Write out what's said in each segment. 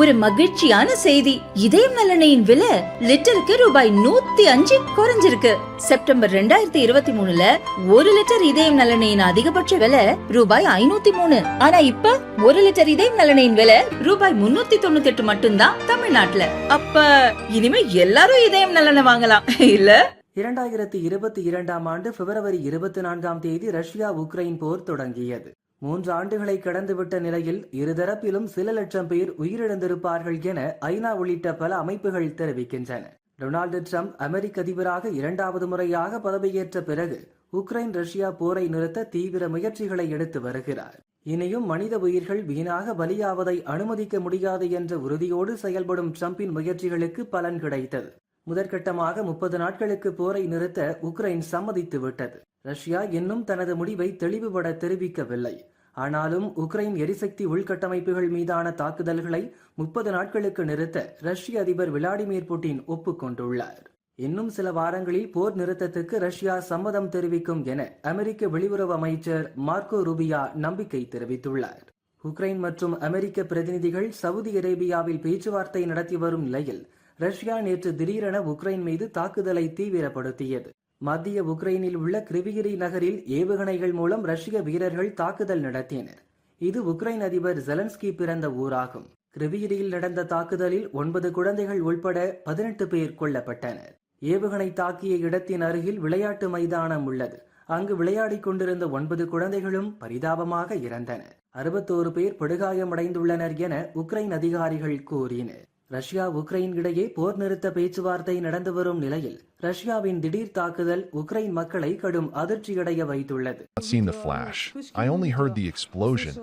ஒரு மகிழ்ச்சியான செய்தி. இதயம் நலனையின் விலை லிட்டருக்கு ரூபாய் நூத்தி அஞ்சு குறைஞ்சிருக்கு. செப்டம்பர் ரெண்டாயிரத்தி இருபத்தி மூணுல ஒரு லிட்டர் இதயம் நலனையின் அதிகபட்ச விலை ரூபாய் ஐநூத்தி மூணு. ஆனா இப்ப ஒரு லிட்டர் இதயம் நலனையின் விலை ரூபாய் முன்னூத்தி தொண்ணூத்தி எட்டு மட்டும்தான் தமிழ்நாட்டுல. அப்ப இனிமே எல்லாரும் இதயம் நலனை வாங்கலாம். இல்ல? இரண்டாயிரத்தி இருபத்தி இரண்டாம் ஆண்டு பிப்ரவரி இருபத்தி நான்காம் தேதி ரஷ்யா உக்ரைன் போர் தொடங்கியது. மூன்று ஆண்டுகளை கடந்துவிட்ட நிலையில் இருதரப்பிலும் சில லட்சம் பேர் உயிரிழந்திருப்பார்கள் என ஐநா உள்ளிட்ட பல அமைப்புகள் தெரிவிக்கின்றன. டொனால்டு ட்ரம்ப் அமெரிக்க அதிபராக இரண்டாவது முறையாக பதவியேற்ற பிறகு உக்ரைன் ரஷ்யா போரை நிறுத்த தீவிர முயற்சிகளை எடுத்து வருகிறார். இனியும் மனித உயிர்கள் வீணாக பலியாவதை அனுமதிக்க முடியாது என்ற உறுதியோடு செயல்படும் ட்ரம்பின் முயற்சிகளுக்கு பலன் கிடைத்தது. முதற்கட்டமாக முப்பது நாட்களுக்கு போரை நிறுத்த உக்ரைன் சம்மதித்து விட்டது ரஷ்யா இன்னும் தனது முடிவை தெளிவுபட தெரிவிக்கவில்லை. ஆனாலும் உக்ரைன் எரிசக்தி உள்கட்டமைப்புகள் மீதான தாக்குதல்களை முப்பது நாட்களுக்கு நிறுத்த ரஷ்ய அதிபர் விளாடிமிர் புட்டின் ஒப்புக்கொண்டுள்ளார். இன்னும் சில வாரங்களில் போர் நிறுத்தத்துக்கு ரஷ்யா சம்மதம் தெரிவிக்கும் என அமெரிக்க வெளியுறவு அமைச்சர் மார்க்கோ ரூபியா நம்பிக்கை தெரிவித்துள்ளார். உக்ரைன் மற்றும் அமெரிக்க பிரதிநிதிகள் சவுதி அரேபியாவில் பேச்சுவார்த்தை நடத்தி வரும் நிலையில் ரஷ்யா நேற்று திடீரென உக்ரைன் மீது தாக்குதலை தீவிரப்படுத்தியது. மத்திய உக்ரைனில் உள்ள கிரிவிகிரி நகரில் ஏவுகணைகள் மூலம் ரஷ்ய வீரர்கள் தாக்குதல் நடத்தினர். இது உக்ரைன் அதிபர் ஜெலன்ஸ்கி பிறந்த ஊராகும். கிரிவிகிரியில் நடந்த தாக்குதலில் ஒன்பது குழந்தைகள் உள்பட பதினெட்டு பேர் கொல்லப்பட்டனர். ஏவுகணை தாக்கிய இடத்தின் அருகில் விளையாட்டு மைதானம் உள்ளது. அங்கு விளையாடிக் கொண்டிருந்த ஒன்பது குழந்தைகளும் பரிதாபமாக இறந்தனர். அறுபத்தோரு பேர் படுகாயமடைந்துள்ளனர் என உக்ரைன் அதிகாரிகள் கூறினர். ரஷ்யா உக்ரைன் இடையே போர் நிறுத்த பேச்சுவார்த்தை நடந்து வரும் நிலையில் ரஷ்யாவின் திடீர் தாக்குதல் உக்ரைன் மக்களை கடும் அதிர்ச்சியடைய வைத்துள்ளது not seen the flash. I only heard the explosion.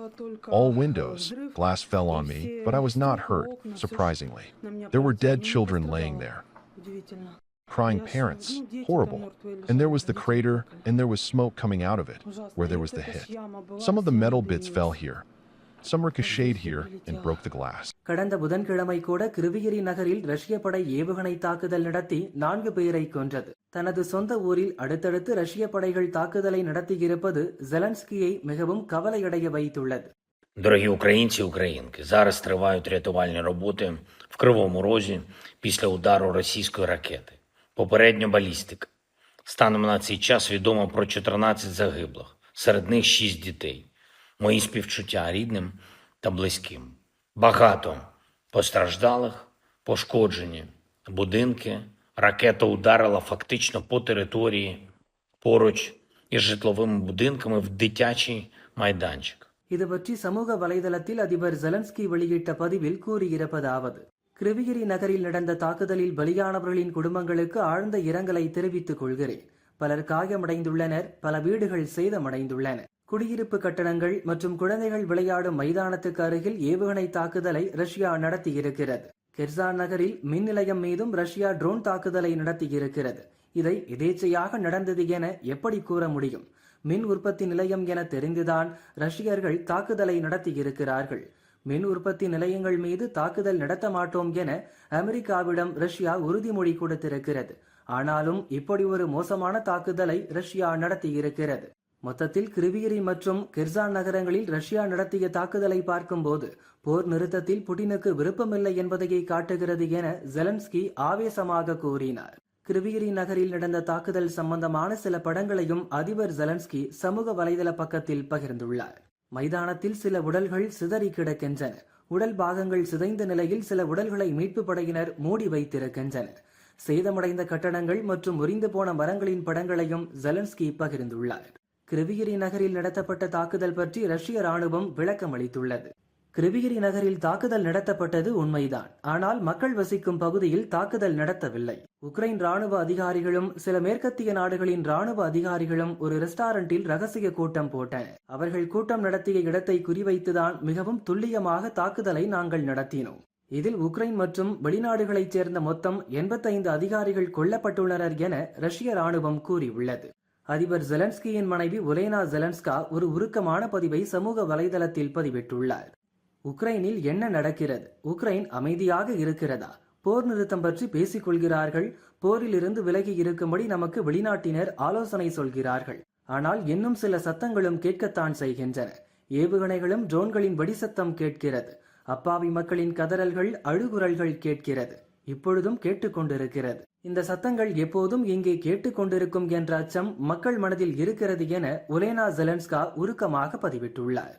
All windows, glass fell on me, but I was not hurt, surprisingly. There were dead children laying there, crying parents. Horrible. And there was the crater, and there was smoke coming out of it, where there was the hit. Some of the metal bits fell here. Some ricocheted here and broke the glass. கடந்த புதன்கிழமை கூட கிருவிகிரி நகரில் ரஷ்ய படை ஏவுகணை தாக்குதல் நடத்தி நான்கு பேரை கொன்றது தனது சொந்த ஊரில் அடுத்தடுத்து ரஷ்ய படைகள் தாக்குதலை நடத்தியிருப்பது ஜெலன்ஸ்கியை மிகவும் கவலையடைய வைத்துள்ளது Дорогі українці і українки, зараз тривають рятувальні роботи в Кривому Розі після удару російської ракети. Попередньо балістика. Станом на цей час відомо про 14 загиблих, серед них 6 дітей. Мої співчуття рідним та близьким. Багато постраждалих, пошкоджені будинки. Ракета ударила фактично по території поруч із житловими будинками в дитячий майданчик. இது பற்றி சமூக வலைதளத்தில் அதிபர் ஜெலன்ஸ்கி வெளியிட்ட பதிவில் கூறியிருப்பதாவது கிருவிகிரி நகரில் நடந்த தாக்குதலில் பலியானவர்களின் குடும்பங்களுக்கு ஆழ்ந்த இரங்கலை தெரிவித்துக் கொள்கிறேன் பலர் காயமடைந்துள்ளனர் பல வீடுகள் சேதமடைந்துள்ளன குடியிருப்பு கட்டணங்கள் மற்றும் குழந்தைகள் விளையாடும் மைதானத்துக்கு அருகில் ஏவுகணை தாக்குதலை ரஷ்யா நடத்தியிருக்கிறது. கெர்சான் நகரில் மின் நிலையம் மீதும் ரஷ்யா ட்ரோன் தாக்குதலை நடத்தியிருக்கிறது. இதை எதேச்சையாக நடந்தது என எப்படி கூற முடியும்? மின் உற்பத்தி நிலையம் என தெரிந்துதான் ரஷ்யர்கள் தாக்குதலை நடத்தியிருக்கிறார்கள். மின் உற்பத்தி நிலையங்கள் மீது தாக்குதல் நடத்த மாட்டோம் என அமெரிக்காவிடம் ரஷ்யா உறுதிமொழி கொடுத்திருக்கிறது. ஆனாலும் இப்படி ஒரு மோசமான தாக்குதலை ரஷ்யா நடத்தியிருக்கிறது. மொத்தத்தில் கிரிவியரி மற்றும் கெர்சான் நகரங்களில் ரஷ்யா நடத்திய தாக்குதலை பார்க்கும்போது போர் நிறுத்தத்தில் புடினுக்கு விருப்பமில்லை என்பதையே காட்டுகிறது என ஜெலன்ஸ்கி ஆவேசமாக கூறினார். கிரிவியரி நகரில் நடந்த தாக்குதல் சம்பந்தமான சில படங்களையும் அதிபர் ஜெலன்ஸ்கி சமூக வலைதள பக்கத்தில் பகிர்ந்துள்ளார். மைதானத்தில் சில உடல்கள் சிதறி கிடக்கின்றன. உடல் பாகங்கள் சிதைந்த நிலையில் சில உடல்களை மீட்பு படையினர் மூடி வைத்திருக்கின்றனர். சேதமடைந்த கட்டடங்கள் மற்றும் முறிந்து போன மரங்களின் படங்களையும் ஜெலன்ஸ்கி பகிர்ந்துள்ளார். கிரிவிகிரி நகரில் நடத்தப்பட்ட தாக்குதல் பற்றி ரஷ்ய ராணுவம் விளக்கம் அளித்துள்ளது. கிரிவிகிரி நகரில் தாக்குதல் நடத்தப்பட்டது உண்மைதான். ஆனால் மக்கள் வசிக்கும் பகுதியில் தாக்குதல் நடத்தவில்லை. உக்ரைன் ராணுவ அதிகாரிகளும் சில மேற்கத்திய நாடுகளின் ராணுவ அதிகாரிகளும் ஒரு ரெஸ்டாரண்டில் ரகசிய கூட்டம் போட்டனர். அவர்கள் கூட்டம் நடத்திய இடத்தை குறிவைத்துதான் மிகவும் துல்லியமாக தாக்குதலை நாங்கள் நடத்தினோம். இதில் உக்ரைன் மற்றும் வெளிநாடுகளைச் சேர்ந்த மொத்தம் எண்பத்தைந்து அதிகாரிகள் கொல்லப்பட்டுள்ளனர் என ரஷ்ய ராணுவம் கூறியுள்ளது. அதிபர் ஜெலன்ஸ்கியின் மனைவி உலேனா ஜெலன்ஸ்கா ஒரு உருக்கமான பதிவை சமூக வலைதளத்தில் பதிவிட்டுள்ளார். உக்ரைனில் என்ன நடக்கிறது? உக்ரைன் அமைதியாக இருக்கிறதா? போர் நிறுத்தம் பற்றி பேசிக் கொள்கிறார்கள். போரிலிருந்து விலகி இருக்கும்படி நமக்கு வெளிநாட்டினர் ஆலோசனை சொல்கிறார்கள். ஆனால் இன்னும் சில சத்தங்களும் கேட்கத்தான் செய்கின்றன. ஏவுகணைகளும் ட்ரோன்களின் வெடிசத்தம் கேட்கிறது. அப்பாவி மக்களின் கதறல்கள் அழுகுரல்கள் கேட்கிறது. இப்பொழுதும் கேட்டுக்கொண்டிருக்கிறது. இந்த சத்தங்கள் எப்போதும் இங்கே கேட்டுக்கொண்டிருக்கும் என்ற அச்சம் மக்கள் மனதில் இருக்கிறது என உலேனா ஜெலன்ஸ்கா உருக்கமாக பதிவிட்டுள்ளார்.